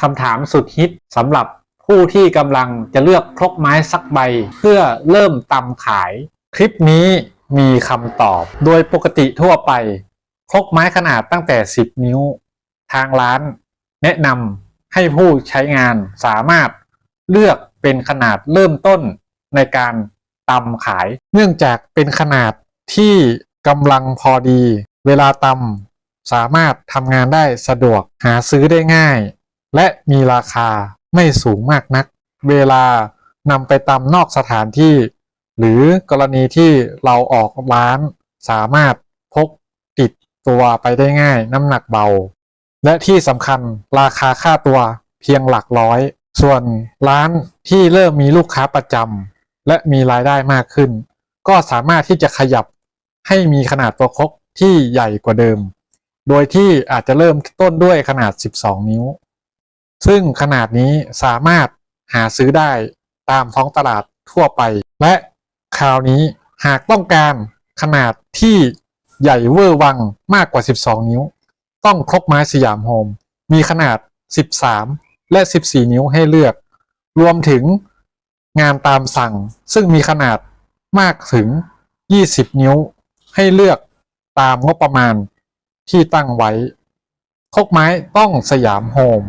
คำถามสุดฮิตสำหรับผู้ที่กำลังจะเลือกครกไม้สักใบ เพื่อเริ่มตำขาย คลิปนี้มีคำตอบ โดยปกติทั่วไป ครกไม้ขนาดตั้งแต่ 10 นิ้ว ทางร้าน แนะนำให้ผู้ใช้งานสามารถเลือกเป็นขนาดเริ่มต้นในการตำขาย เนื่องจากเป็นขนาดที่กำลังพอดี เวลาตำสามารถทำงานได้สะดวกหาซื้อได้ง่าย และมีราคาไม่สูงมากนัก เวลานำไปตำนอกสถานที่ หรือกรณีที่เราออกร้านสามารถพกติดตัวไปได้ง่ายน้ำหนักเบา และที่สำคัญราคาค่าตัวเพียงหลักร้อย ส่วนร้านที่เริ่มมีลูกค้าประจำและมีรายได้มากขึ้น ก็สามารถที่จะขยับให้มีขนาดตัวครกที่ใหญ่กว่าเดิม โดยที่อาจจะเริ่มต้นด้วยขนาด 12 นิ้ว ซึ่งขนาดนี้สามารถหาซื้อได้ตามท้องตลาดทั่วไป และคราวนี้หากต้องการขนาดที่ใหญ่เวอร์วังมากกว่า 12 นิ้ว ต้องครกไม้สยามโฮม มีขนาด 13 และ 14 นิ้วให้เลือก รวมถึงงานตามสั่ง ซึ่งมีขนาดมากถึง 20 นิ้ว ให้เลือกตามงบประมาณที่ตั้งไว้ครกไม้ต้องสยามโฮม